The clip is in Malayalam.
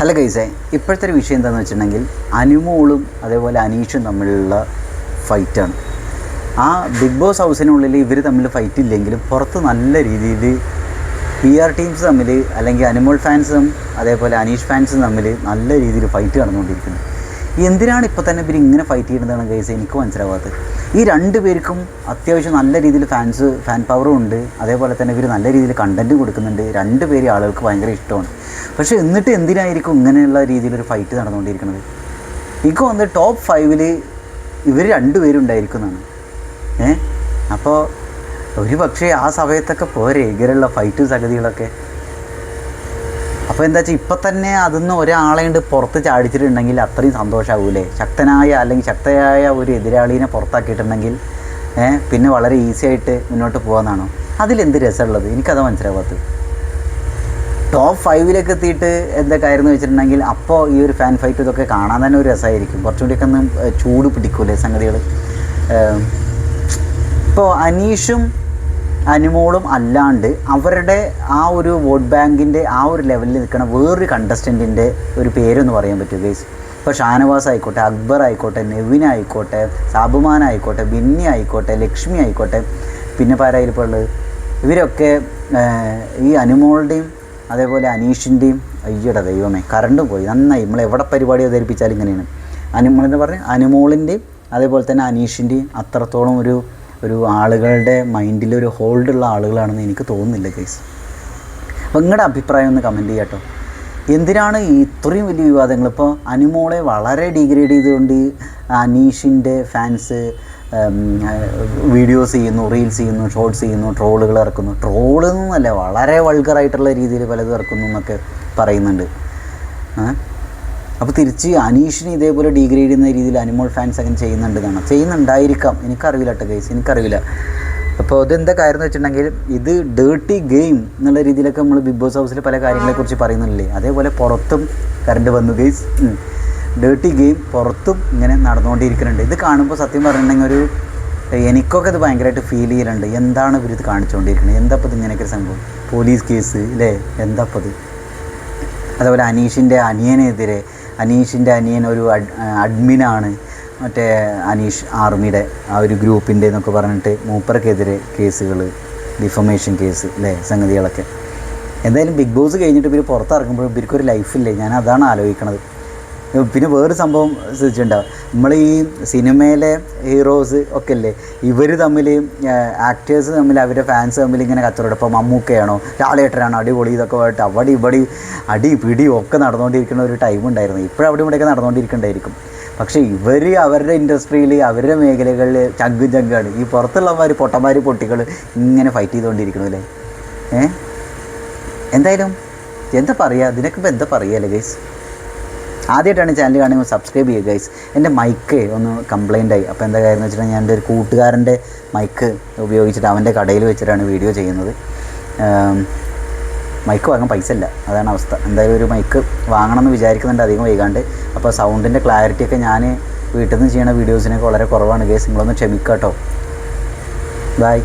അല്ല ഗൈസേ ഇപ്പോഴത്തെ ഒരു വിഷയം എന്താണെന്ന് വെച്ചിട്ടുണ്ടെങ്കിൽ അനുമോളും അതേപോലെ അനീഷും തമ്മിലുള്ള ഫൈറ്റാണ്. ആ ബിഗ് ബോസ് ഹൗസിനുള്ളിൽ ഇവർ തമ്മിൽ ഫൈറ്റ് ഇല്ലെങ്കിലും പുറത്ത് നല്ല രീതിയിൽ പി ആർ ടീംസ് തമ്മിൽ അല്ലെങ്കിൽ അനിമോൾ ഫാൻസും അതേപോലെ അനീഷ് ഫാൻസും തമ്മിൽ നല്ല രീതിയിൽ ഫൈറ്റ് നടന്നുകൊണ്ടിരിക്കുന്നു. എന്തിനാണ് ഇപ്പോൾ തന്നെ ഇവർ ഇങ്ങനെ ഫൈറ്റ് ചെയ്യുന്നതാണ് ഗൈസ് എനിക്ക് മനസ്സിലാവാത്തത്. ഈ രണ്ട് പേർക്കും അത്യാവശ്യം നല്ല രീതിയിൽ ഫാൻസ് ഫാൻ പവറും ഉണ്ട്. അതേപോലെ തന്നെ ഇവർ നല്ല രീതിയിൽ കണ്ടന്റ് കൊടുക്കുന്നുണ്ട്. രണ്ട് പേര് ആളുകൾക്ക് ഭയങ്കര ഇഷ്ടമാണ്. പക്ഷേ എന്നിട്ട് എന്തിനായിരിക്കും ഇങ്ങനെയുള്ള രീതിയിലൊരു ഫൈറ്റ് നടന്നുകൊണ്ടിരിക്കുന്നത്? എനിക്ക് വന്ന് ടോപ്പ് ഫൈവിൽ ഇവർ രണ്ടുപേരും ഉണ്ടായിരിക്കുന്നതാണ് ഏ? അപ്പോൾ ഒരു പക്ഷേ ആ സമയത്തൊക്കെ പോരെ ഇങ്ങനെയുള്ള ഫൈറ്റും സംഗതികളൊക്കെ. അപ്പോൾ എന്താ വെച്ചാൽ ഇപ്പം തന്നെ അതിന്ന് ഒരാളെ കൊണ്ട് പുറത്ത് ചാടിച്ചിട്ടുണ്ടെങ്കിൽ അത്രയും സന്തോഷമാവൂലേ ശക്തനായ അല്ലെങ്കിൽ ശക്തയായ ഒരു എതിരാളീനെ പുറത്താക്കിയിട്ടുണ്ടെങ്കിൽ പിന്നെ വളരെ ഈസി ആയിട്ട് മുന്നോട്ട് പോകാമെന്നാണോ അതിലെന്ത് രസമുള്ളത്? എനിക്കത് മനസ്സിലാവാത്ത ടോപ്പ് ഫൈവിലേക്ക് എത്തിയിട്ട് എന്തൊക്കെ കാര്യം വെച്ചിട്ടുണ്ടെങ്കിൽ അപ്പോൾ ഈ ഒരു ഫാൻ ഫൈറ്റ് ഇതൊക്കെ കാണാൻ തന്നെ ഒരു രസമായിരിക്കും കുറച്ചുകൂടിയൊക്കെ ഒന്ന് ചൂട് പിടിക്കൂലേ സംഗതികൾ ഇപ്പോൾ അനീഷും അനുമോളും അല്ലാണ്ട് അവരുടെ ആ ഒരു വോട്ട് ബാങ്കിന്റെ ആ ഒരു ലെവലിൽ നിൽക്കുന്ന വേറൊരു കണ്ടസ്റ്റന്റിന്റെ ഒരു പേരൊന്ന് പറയാൻ പറ്റും ഗൈസ് ഇപ്പോൾ ഷാനവാസ് ആയിക്കോട്ടെ അക്ബർ ആയിക്കോട്ടെ നെവിൻ ആയിക്കോട്ടെ സാബുമാൻ ആയിക്കോട്ടെ ബിന്നി ആയിക്കോട്ടെ ലക്ഷ്മി ആയിക്കോട്ടെ പിന്നെ പാരായിരിപ്പോൾ ഉള്ളത്? ഇവരൊക്കെ ഈ അനുമോളുടെയും അതേപോലെ അനീഷിന്റെയും അയ്യട ദൈവമേ കറണ്ട് പോയി. നന്നായി. നമ്മൾ എവിടെ പരിപാടി അവതരിപ്പിച്ചാലും ഇങ്ങനെയാണ്. അനുമോൾ എന്ന് പറഞ്ഞാൽ അനുമോളിന്റെയും അതേപോലെ തന്നെ അനീഷിന്റെയും അത്രത്തോളം ഒരു ഒരു ആളുകളുടെ മൈൻഡിൽ ഒരു ഉള്ള ആളുകളാണെന്ന് എനിക്ക് തോന്നുന്നില്ല കേസ് അപ്പോൾ നിങ്ങളുടെ അഭിപ്രായം ഒന്ന് കമന്റ് ചെയ്യാട്ടോ എന്തിനാണ് ഇത്രയും വലിയ വിവാദങ്ങൾ? ഇപ്പോൾ അനുമോളെ വളരെ ഡിഗ്രേഡ് ചെയ്തുകൊണ്ട് അനീഷിന്റെ ഫാൻസ് വീഡിയോസ് ചെയ്യുന്നു റീൽസ് ചെയ്യുന്നു ഷോർട്സ് ചെയ്യുന്നു ട്രോളുകൾ ഇറക്കുന്നു. ട്രോളെന്നല്ല വളരെ വൾഗറായിട്ടുള്ള രീതിയിൽ പലതും ഇറക്കുന്നു എന്നൊക്കെ പറയുന്നുണ്ട്? അപ്പോൾ തിരിച്ച് അനീഷിന് ഇതേപോലെ ഡീഗ്രേഡ് ചെയ്യുന്ന രീതിയിൽ അനിമോൾ ഫാൻസ് അങ്ങനെ ചെയ്യുന്നുണ്ട് എന്നാണ് ചെയ്യുന്നുണ്ടായിരിക്കാം. എനിക്കറിയില്ല കേട്ടോ ഗൈസ് എനിക്കറിയില്ല. അപ്പോൾ ഇതെന്താ കാര്യം എന്ന് വെച്ചിട്ടുണ്ടെങ്കിൽ ഇത് ഡേർട്ടി ഗെയിം എന്നുള്ള രീതിയിലൊക്കെ നമ്മൾ ബിഗ് ബോസ് ഹൗസിൽ പല കാര്യങ്ങളെക്കുറിച്ച് പറയുന്നില്ലേ അതേപോലെ പുറത്തും കറണ്ട് വന്നു ഗെയ്സ് ഡേർട്ടി ഗെയിം പുറത്തും ഇങ്ങനെ നടന്നുകൊണ്ടിരിക്കുന്നുണ്ട്. ഇത് കാണുമ്പോൾ സത്യം പറഞ്ഞിട്ടുണ്ടെങ്കിൽ ഒരു എനിക്കൊക്കെ ഇത് ഭയങ്കരമായിട്ട് ഫീൽ ചെയ്യലുണ്ട്. എന്താണ് ഇവർ ഇത് കാണിച്ചുകൊണ്ടിരിക്കുന്നത്? എന്താ ഇപ്പോൾ ഇത് ഇങ്ങനെയൊക്കെ സംഭവം? പോലീസ് കേസ് അല്ലേ എന്താ ഇപ്പോൾ ഇത്? അതുപോലെ അനീഷിന്റെ അനിയനെതിരെ അനീഷിന്റെ അനിയൻ ഒരു അഡ് അഡ്മിനാണ്. മറ്റേ അനീഷ് ആർമിയുടെ ആ ഒരു ഗ്രൂപ്പിന്റെ എന്നൊക്കെ പറഞ്ഞിട്ട് മൂപ്പർക്കെതിരെ കേസുകൾ ഡിഫമേഷൻ കേസ് അല്ലേ സംഗതികളൊക്കെ. എന്തായാലും ബിഗ് ബോസ് കഴിഞ്ഞിട്ട് ഇവർ പുറത്തിറങ്ങുമ്പോൾ ഇവർക്കൊരു ലൈഫില്ലേ? ഞാൻ അതാണ് ആലോചിക്കണത്. പിന്നെ വേറൊരു സംഭവം ശ്രദ്ധിച്ചിട്ടുണ്ടാവും നമ്മൾ ഈ സിനിമയിലെ ഹീറോസ് ഒക്കെ അല്ലേ ഇവർ തമ്മിൽ ആക്ടേഴ്സ് തമ്മിൽ അവരുടെ ഫാൻസ് തമ്മിൽ ഇങ്ങനെ കച്ചവടം. ഇപ്പോൾ മമ്മൂക്കയാണോ ലാലേട്ടനാണോ അടിപൊളി ഇതൊക്കെ പോയിട്ട് അവിടെ ഇവിടെ അടി പിടി ഒക്കെ നടന്നുകൊണ്ടിരിക്കുന്ന ഒരു ടൈം ഉണ്ടായിരുന്നു. അവിടെ ഇവിടെയൊക്കെ നടന്നുകൊണ്ടിരിക്കണ്ടായിരിക്കും പക്ഷേ ഇവർ അവരുടെ ഇൻഡസ്ട്രിയിൽ അവരുടെ മേഖലകളിൽ ചങ്കും ചങ്കാണ്. ഈ പുറത്തുള്ളവർ പൊട്ടന്മാർ പൊട്ടികൾ ഇങ്ങനെ ഫൈറ്റ് ചെയ്തുകൊണ്ടിരിക്കണു അല്ലേ? ഏ? എന്തായാലും എന്താ പറയുക ഇതിനൊക്കെ ഇപ്പോൾ എന്താ പറയുക അല്ലേ ഗൈസ് ആദ്യമായിട്ടാണ് ചാനൽ കാണുമ്പോൾ സബ്സ്ക്രൈബ് ചെയ്യുക ഗൈസ് എന്റെ മൈക്ക് ഒന്ന് കംപ്ലൈന്റ് ആയി. അപ്പോൾ എന്താ കാര്യം എന്ന് വെച്ചിട്ടുണ്ടെങ്കിൽ ഞാൻ എന്റെ ഒരു കൂട്ടുകാരന്റെ മൈക്ക് ഉപയോഗിച്ചിട്ട് അവന്റെ കടയിൽ വെച്ചിട്ടാണ് വീഡിയോ ചെയ്യുന്നത്. മൈക്ക് വാങ്ങാൻ പൈസ ഇല്ല. അതാണ് അവസ്ഥ. എന്തായാലും ഒരു മൈക്ക് വാങ്ങണമെന്ന് വിചാരിക്കുന്നുണ്ട് അധികം വൈകാണ്ട്. അപ്പോൾ സൗണ്ടിന്റെ ക്ലാരിറ്റിയൊക്കെ ഞാൻ വീട്ടിൽ നിന്ന് ചെയ്യുന്ന വീഡിയോസിനൊക്കെ വളരെ കുറവാണ് ഗൈസ് നിങ്ങളൊന്ന് ക്ഷമിക്കാം കേട്ടോ ബൈ